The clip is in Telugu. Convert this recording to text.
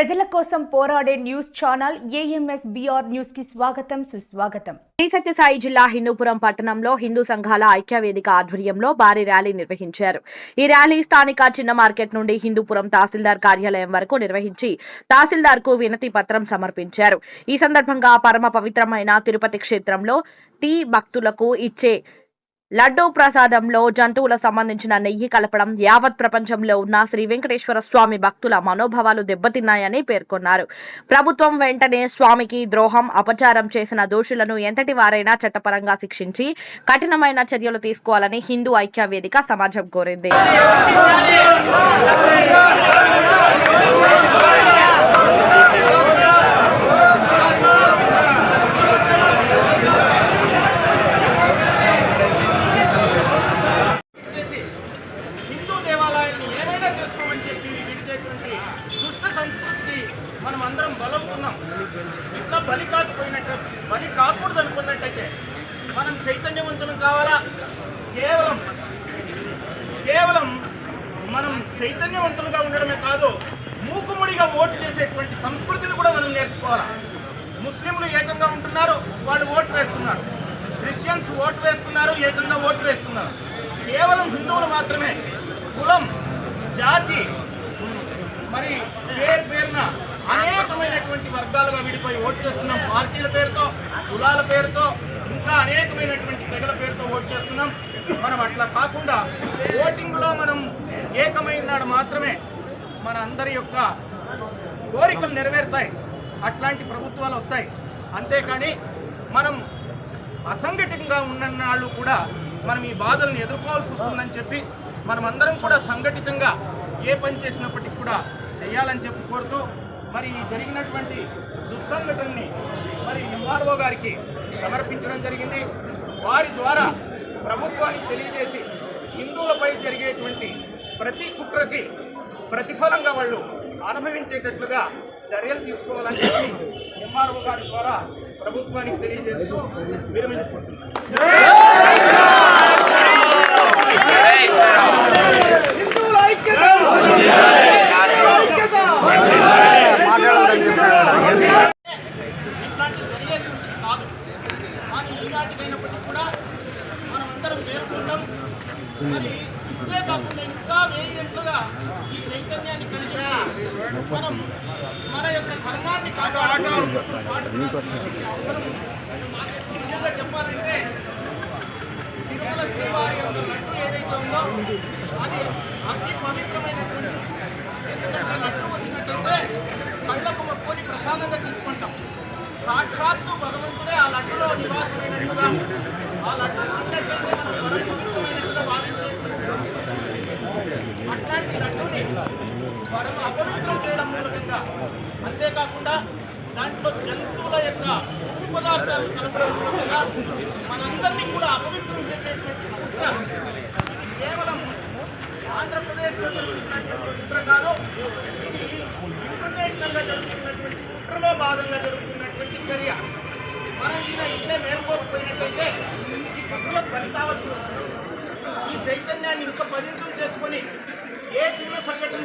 ప్రజల కోసం పోరాడే న్యూస్ ఛానల్ ఏఎంఎస్ బిఆర్ న్యూస్కి స్వాగతం సుస్వాగతం. శ్రీ సత్యసాయి జిల్లా హిందూపురం పట్టణంలో హిందూ సంఘాల ఐక్యవేదిక ఆధ్వర్యంలో భారీ ర్యాలీ నిర్వహించారు. ఈ ర్యాలీ స్థానిక చిన్న మార్కెట్ నుండి హిందూపురం తహసీల్దార్ కార్యాలయం వరకు నిర్వహించి తహసీల్దార్కు వినతి పత్రం సమర్పించారు. ఈ సందర్భంగా పరమ పవిత్రమైన తిరుపతి క్షేత్రంలో టీ భక్తులకు ఇచ్చే లడ్డూ ప్రసాదంలో జంతువుల సంబంధించిన నెయ్యి కలపడం యావత్ ప్రపంచంలో ఉన్న శ్రీ వెంకటేశ్వర స్వామి భక్తుల మనోభావాలు దెబ్బతిన్నాయని పేర్కొన్నారు. ప్రభుత్వం వెంటనే స్వామికి ద్రోహం అపచారం చేసిన దోషులను ఎంతటి వారైనా చట్టపరంగా శిక్షించి కఠినమైన చర్యలు తీసుకోవాలని హిందూ ఐక్య వేదిక సమాజం కోరింది చేసి హిందూ దేవాలయాన్ని ఏమైనా చేసుకోమని చెప్పి విడిచేటువంటి దుష్ట సంస్కృతికి మనం అందరం బలవుతున్నాం. ఇట్లా బలి కాకపోయినట్టు బలి కాకూడదు అనుకున్నట్టయితే మనం చైతన్యవంతులం కావాలా? కేవలం కేవలం మనం చైతన్యవంతులుగా ఉండడమే కాదు మూకుముడిగా ఓటు చేసేటువంటి సంస్కృతిని కూడా మనం నేర్చుకోవాలి? ముస్లింలు ఏకంగా ఉంటున్నారు వాళ్ళు ఓటు వేస్తున్నారు. క్రిస్టియన్స్ ఓటు వేస్తున్నారు ఏకంగా ఓటు వేస్తున్నారు. కేవలం హిందువులు మాత్రమే జాతి మరి పేరు పేరున అనేకమైనటువంటి వర్గాలుగా విడిపోయి ఓటు చేస్తున్నాం. పార్టీల పేరుతో కులాల పేరుతో ఇంకా అనేకమైనటువంటి తెగల పేరుతో ఓటు చేస్తున్నాం. మనం అట్లా కాకుండా ఓటింగ్లో మనం ఏకమైన మాత్రమే మన అందరి యొక్క కోరికలు నెరవేరుతాయి. అట్లాంటి ప్రభుత్వాలు వస్తాయి. అంతేకాని మనం అసంఘటితంగా ఉన్న వాళ్ళు కూడా మనం ఈ బాధలను ఎదుర్కోవాల్సి వస్తుందని చెప్పి మనమందరం కూడా సంఘటితంగా ఏ పని చేసినప్పటికీ కూడా చేయాలని చెప్పి కోరుతూ మరి ఈ జరిగినటువంటి దుస్సంఘటనని మరి ఎంఆర్ఓ గారికి సమర్పించడం జరిగింది. వారి ద్వారా ప్రభుత్వానికి తెలియజేసి హిందువులపై జరిగేటువంటి ప్రతి కుట్రకి ప్రతిఫలంగా వాళ్ళు అనుభవించేటట్లుగా చర్యలు తీసుకోవాలని చెప్పి ఎంఆర్ఓ గారి ద్వారా ప్రభుత్వానికి తెలియజేస్తూ విరమించుకుంటున్నాను. కూడా మనం అందరం మేల్కొంటాం. మరి ఇప్పుడే కాకుండా ఇంకా వేయినట్లుగా ఈ చైతన్యాన్ని కలిగి మనం మన యొక్క ధర్మాన్ని కాపాడుకోవాల్సిన అవసరం నిజంగా చెప్పాలంటే తిరుమల శ్రీవారి యొక్క లడ్డు ఏదైతే ఉందో అది అతి పవిత్రమైనటువంటి ఎందుకంటే లడ్డు వచ్చినట్టయితే కళ్ళకు మొక్కుని ప్రసాదంగా తీసుకుంటాం. సాక్షాత్తు భగవంతుడే ఆ లడ్డులో నివాసమైనట్టుగా పరమ చేయడం మూలకంగా. అంతేకాకుండా దాంట్లో జంతువుల యొక్క ఉప్పు పదార్థాలు కలపడం మూలకంగా మనందరినీ కూడా అపవిత్రం చేసేటువంటి కుట్ర కేవలం ఆంధ్రప్రదేశ్లో జరుగుతున్నటువంటి కుట్ర కాదు ఇది ఇంటర్నేషనల్గా జరుగుతున్నటువంటి కుట్రలో భాగంగా జరుగుతున్నటువంటి చర్య. మనం ఈయన ఇట్లే మేల్కోకపోయినట్లయితే ఈ కుట్రలకు ఫలితాల్సి వస్తుంది ఈ చైతన్యాన్ని ఇంకా పరిమితం చేసుకొని ఏ చిన్న సంఘటన